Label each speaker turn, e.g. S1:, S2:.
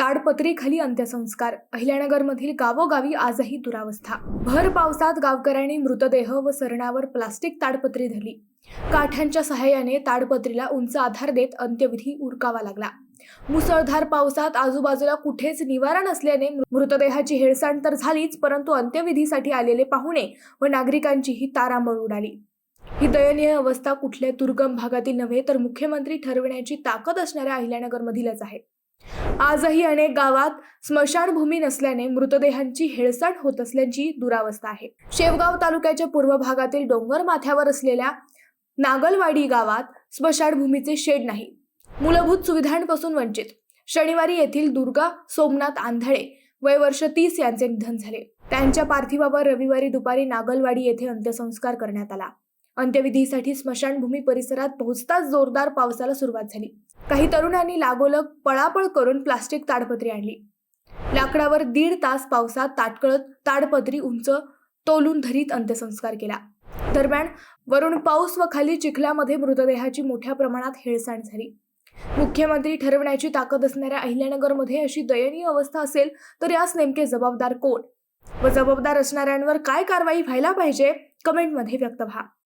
S1: ताडपत्रीखाली अंत्यसंस्कार. अहिल्यानगरमधील गावोगावी आजही दुरावस्था. भर पावसात गावकऱ्यांनी मृतदेह व सरणावर प्लास्टिक ताडपत्री धरली. काठ्यांच्या सहाय्याने ताडपत्रीला उंच आधार देत अंत्यविधी उरकावा लागला. मुसळधार पावसात आजूबाजूला कुठेच निवारा नसल्याने मृतदेहाची हेळसांड तर झालीच परंतु अंत्यविधीसाठी आलेले पाहुणे व नागरिकांचीही तारांबळ उडाली. ही दयनीय अवस्था कुठल्या दुर्गम भागातील नव्हे तर मुख्यमंत्री ठरविण्याची ताकद असणाऱ्या अहिल्यानगरमधीलच आहे. आजही अनेक गावात स्मशानभूमी नसल्याने मृतदेहांची हेळसांड होत असल्याची दुरावस्था आहे. शेवगाव तालुक्याच्या पूर्व भागातील डोंगर माथ्यावर असलेल्या नागलवाडी गावात स्मशानभूमीचे शेड नाही. मूलभूत सुविधांपासून वंचित. शनिवारी येथील दुर्गा सोमनाथ आंधळे वय वर्ष तीस यांचे निधन झाले. त्यांच्या पार्थिवावर रविवारी दुपारी नागलवाडी येथे अंत्यसंस्कार करण्यात आला. अंत्यविधीसाठी स्मशानभूमी परिसरात पोहोचताच जोरदार पावसाला सुरुवात झाली. काही तरुणांनी लागोलग पळापळ करून प्लास्टिक ताडपत्री आणली. लाकडावर दीड तास पावसात ताटकळत ताडपत्री उंच तोलून धरीत अंत्यसंस्कार केला. दरम्यान वरून पाऊस व खाली चिखलामध्ये मृतदेहाची मोठ्या प्रमाणात हेळसांड झाली. मुख्यमंत्री ठरवण्याची ताकद असणाऱ्या अहिल्यानगरमध्ये अशी दयनीय अवस्था असेल तर यास नेमके जबाबदार कोण? व जबाबदार असणाऱ्यांवर काय कारवाई व्हायला पाहिजे? कमेंटमध्ये व्यक्त व्हा.